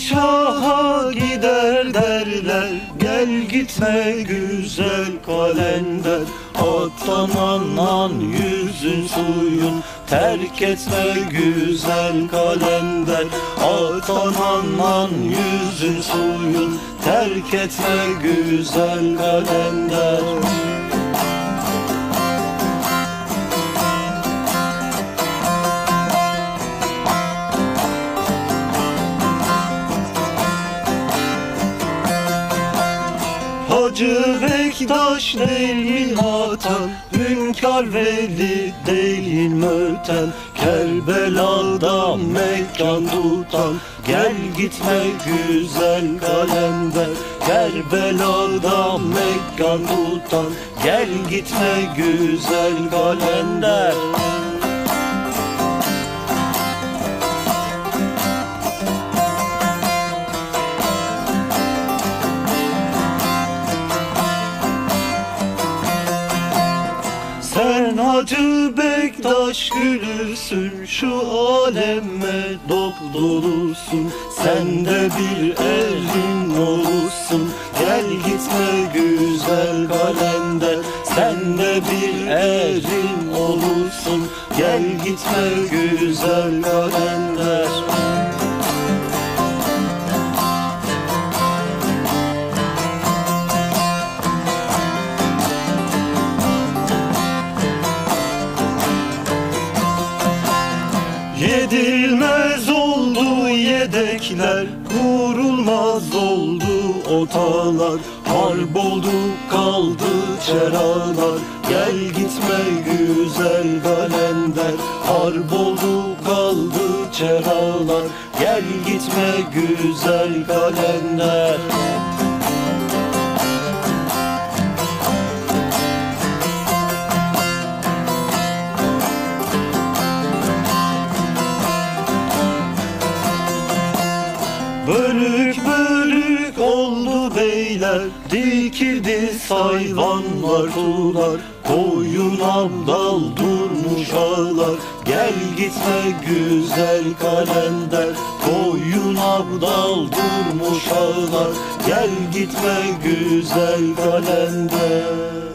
şaha gider derler. Gel gitme güzel kalender. Attan anan yüzün suyun Terk etme güzel kalender. Attan anan yüzün suyun Terk etme güzel kalender Hacı Bektaş değil mi hatan Hünkar veli değil mi öten? Kerbela'da mekan tutan. Gel gitme güzel kalender Kerbela'da mekan tutan. Gel gitme güzel kalender Hacı Bektaş gülüsün Şu aleme dop dolusun Sen de bir erin olursun Gel gitme güzel kalender Sen de bir erin olursun Gel gitme güzel kalender Yedilmez oldu yedekler Kurulmaz oldu otalar. Harp oldu kaldı çeralar Gel gitme güzel kalender Harp oldu kaldı çeralar Gel gitme güzel kalender Bölük bölük oldu beyler Dikildi sayvanlar tuğlar. Koyun abdal durmuş ağlar Gel gitme güzel kalender. Koyun abdal durmuş ağlar Gel gitme güzel kalender